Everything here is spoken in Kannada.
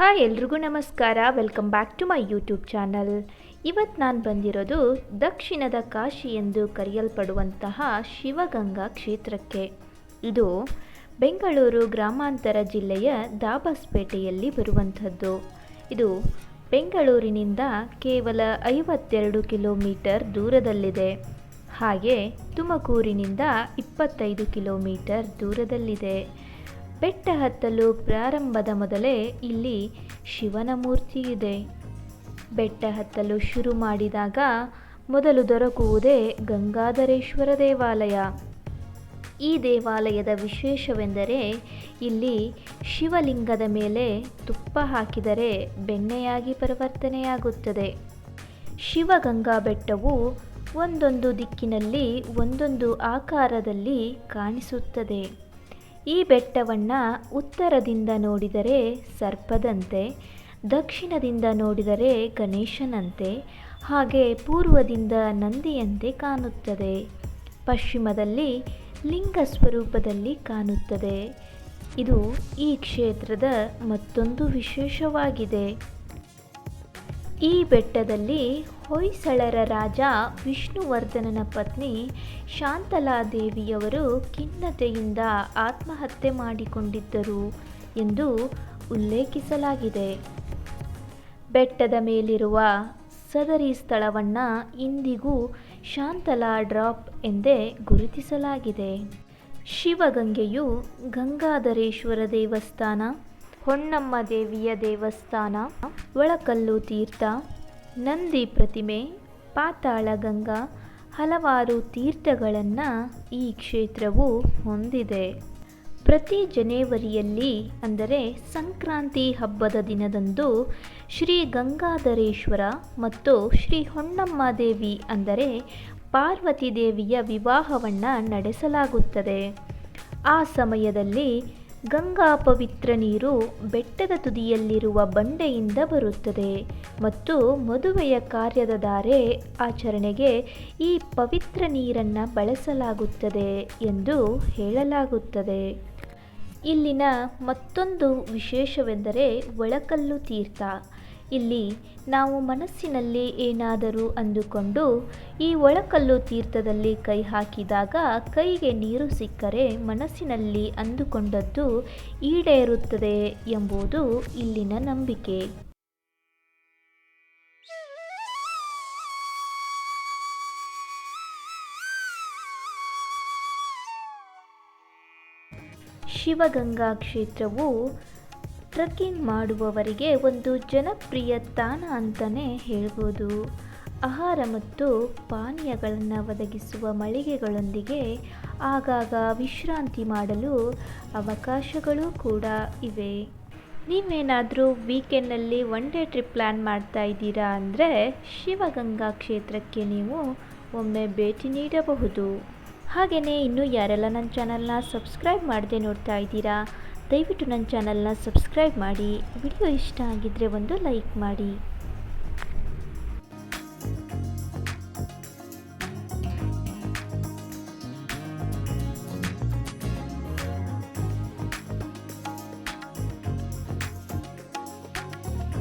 ಹಾಯ್ ಎಲ್ರಿಗೂ ನಮಸ್ಕಾರ. Welcome back to my YouTube channel ಇವತ್ತು ನಾನು ಬಂದಿರೋದು ದಕ್ಷಿಣದ ಕಾಶಿ ಎಂದು ಕರೆಯಲ್ಪಡುವಂತಹ ಶಿವಗಂಗಾ ಕ್ಷೇತ್ರಕ್ಕೆ. ಇದು ಬೆಂಗಳೂರು ಗ್ರಾಮಾಂತರ ಜಿಲ್ಲೆಯ ದಾಬಸ್ಪೇಟೆಯಲ್ಲಿ ಬರುವಂಥದ್ದು. ಇದು ಬೆಂಗಳೂರಿನಿಂದ ಕೇವಲ ಐವತ್ತೆರಡು ಕಿಲೋಮೀಟರ್ ದೂರದಲ್ಲಿದೆ. ಹಾಗೆ ತುಮಕೂರಿನಿಂದ ಇಪ್ಪತ್ತೈದು ಕಿಲೋಮೀಟರ್ ದೂರದಲ್ಲಿದೆ. ಬೆಟ್ಟ ಹತ್ತಲು ಪ್ರಾರಂಭದ ಮೊದಲೇ ಇಲ್ಲಿ ಶಿವನ ಮೂರ್ತಿ ಇದೆ ಬೆಟ್ಟ ಹತ್ತಲು ಶುರು ಮಾಡಿದಾಗ ಮೊದಲು ದೊರಕುವುದೇ ಗಂಗಾಧರೇಶ್ವರ ದೇವಾಲಯ. ಈ ದೇವಾಲಯದ ವಿಶೇಷವೆಂದರೆ ಇಲ್ಲಿ ಶಿವಲಿಂಗದ ಮೇಲೆ ತುಪ್ಪ ಹಾಕಿದರೆ ಬೆಣ್ಣೆಯಾಗಿ ಪರಿವರ್ತನೆಯಾಗುತ್ತದೆ. ಶಿವಗಂಗಾ ಬೆಟ್ಟವು ಒಂದೊಂದು ದಿಕ್ಕಿನಲ್ಲಿ ಒಂದೊಂದು ಆಕಾರದಲ್ಲಿ ಕಾಣಿಸುತ್ತದೆ. ಈ ಬೆಟ್ಟವನ್ನು ಉತ್ತರದಿಂದ ನೋಡಿದರೆ ಸರ್ಪದಂತೆ, ದಕ್ಷಿಣದಿಂದ ನೋಡಿದರೆ ಗಣೇಶನಂತೆ, ಹಾಗೆ ಪೂರ್ವದಿಂದ ನಂದಿಯಂತೆ ಕಾಣುತ್ತದೆ. ಪಶ್ಚಿಮದಲ್ಲಿ ಲಿಂಗ ಸ್ವರೂಪದಲ್ಲಿ ಕಾಣುತ್ತದೆ. ಇದು ಈ ಕ್ಷೇತ್ರದ ಮತ್ತೊಂದು ವಿಶೇಷವಾಗಿದೆ. ಈ ಬೆಟ್ಟದಲ್ಲಿ ಹೊಯ್ಸಳರ ರಾಜ ವಿಷ್ಣುವರ್ಧನನ ಪತ್ನಿ ಶಾಂತಲಾದೇವಿಯವರು ಖಿನ್ನತೆಯಿಂದ ಆತ್ಮಹತ್ಯೆ ಮಾಡಿಕೊಂಡಿದ್ದರು ಎಂದು ಉಲ್ಲೇಖಿಸಲಾಗಿದೆ. ಬೆಟ್ಟದ ಮೇಲಿರುವ ಸದರಿ ಸ್ಥಳವನ್ನು ಇಂದಿಗೂ ಶಾಂತಲಾ ಡ್ರಾಪ್ ಎಂದೇ ಗುರುತಿಸಲಾಗಿದೆ. ಶಿವಗಂಗೆಯು ಗಂಗಾಧರೇಶ್ವರ ದೇವಸ್ಥಾನ ಹೊನ್ನಮ್ಮ ದೇವಿಯ ದೇವಸ್ಥಾನ, ಒಳಕಲ್ಲು ತೀರ್ಥ, ನಂದಿ ಪ್ರತಿಮೆ, ಪಾತಾಳ ಗಂಗಾ, ಹಲವಾರು ತೀರ್ಥಗಳನ್ನು ಈ ಕ್ಷೇತ್ರವು ಹೊಂದಿದೆ. ಪ್ರತಿ ಜನವರಿಯಲ್ಲಿ, ಅಂದರೆ ಸಂಕ್ರಾಂತಿ ಹಬ್ಬದ ದಿನದಂದು, ಶ್ರೀ ಗಂಗಾಧರೇಶ್ವರ ಮತ್ತು ಶ್ರೀ ಹೊನ್ನಮ್ಮ ದೇವಿ, ಅಂದರೆ ಪಾರ್ವತಿ ದೇವಿಯ ವಿವಾಹವನ್ನು ನಡೆಸಲಾಗುತ್ತದೆ. ಆ ಸಮಯದಲ್ಲಿ ಗಂಗಾ ಪವಿತ್ರ ನೀರು ಬೆಟ್ಟದ ತುದಿಯಲ್ಲಿರುವ ಬಂಡೆಯಿಂದ ಬರುತ್ತದೆ ಮತ್ತು ಮದುವೆಯ ಕಾರ್ಯದ ಧಾರೆ ಆಚರಣೆಗೆ ಈ ಪವಿತ್ರ ನೀರನ್ನು ಬಳಸಲಾಗುತ್ತದೆ ಎಂದು ಹೇಳಲಾಗುತ್ತದೆ. ಇಲ್ಲಿನ ಮತ್ತೊಂದು ವಿಶೇಷವೆಂದರೆ ಒಳಕಲ್ಲು ತೀರ್ಥ. ಇಲ್ಲಿ ನಾವು ಮನಸ್ಸಿನಲ್ಲಿ ಏನಾದರೂ ಅಂದುಕೊಂಡು ಈ ಒಳಕಲ್ಲು ತೀರ್ಥದಲ್ಲಿ ಕೈ ಹಾಕಿದಾಗ ಕೈಗೆ ನೀರು ಸಿಕ್ಕರೆ ಮನಸ್ಸಿನಲ್ಲಿ ಅಂದುಕೊಂಡದ್ದು ಈಡೇರುತ್ತದೆ ಎಂಬುದು ಇಲ್ಲಿನ ನಂಬಿಕೆ. ಶಿವಗಂಗಾ ಕ್ಷೇತ್ರವು ಟ್ರೆಕ್ಕಿಂಗ್ ಮಾಡುವವರಿಗೆ ಒಂದು ಜನಪ್ರಿಯ ತಾಣ ಅಂತಲೇ ಹೇಳ್ಬೋದು. ಆಹಾರ ಮತ್ತು ಪಾನೀಯಗಳನ್ನು ಒದಗಿಸುವ ಮಳಿಗೆಗಳೊಂದಿಗೆ ಆಗಾಗ ವಿಶ್ರಾಂತಿ ಮಾಡಲು ಅವಕಾಶಗಳು ಕೂಡ ಇವೆ. ನೀವೇನಾದರೂ ವೀಕೆಂಡ್ನಲ್ಲಿ ಒನ್ ಡೇ ಟ್ರಿಪ್ ಪ್ಲ್ಯಾನ್ ಮಾಡ್ತಾ ಇದ್ದೀರಾ ಅಂದರೆ ಶಿವಗಂಗಾ ಕ್ಷೇತ್ರಕ್ಕೆ ನೀವು ಒಮ್ಮೆ ಭೇಟಿ ನೀಡಬಹುದು. ಹಾಗೆಯೇ ಇನ್ನೂ ಯಾರೆಲ್ಲ ನನ್ನ ಚಾನಲ್ನ ಸಬ್ಸ್ಕ್ರೈಬ್ ಮಾಡದೆ ನೋಡ್ತಾ ಇದ್ದೀರಾ ದಯವಿಟ್ಟು ನನ್ನ ಚಾನಲ್ನ ಸಬ್ಸ್ಕ್ರೈಬ್ ಮಾಡಿ. ವಿಡಿಯೋ ಇಷ್ಟ ಆಗಿದ್ದರೆ ಒಂದು ಲೈಕ್ ಮಾಡಿ.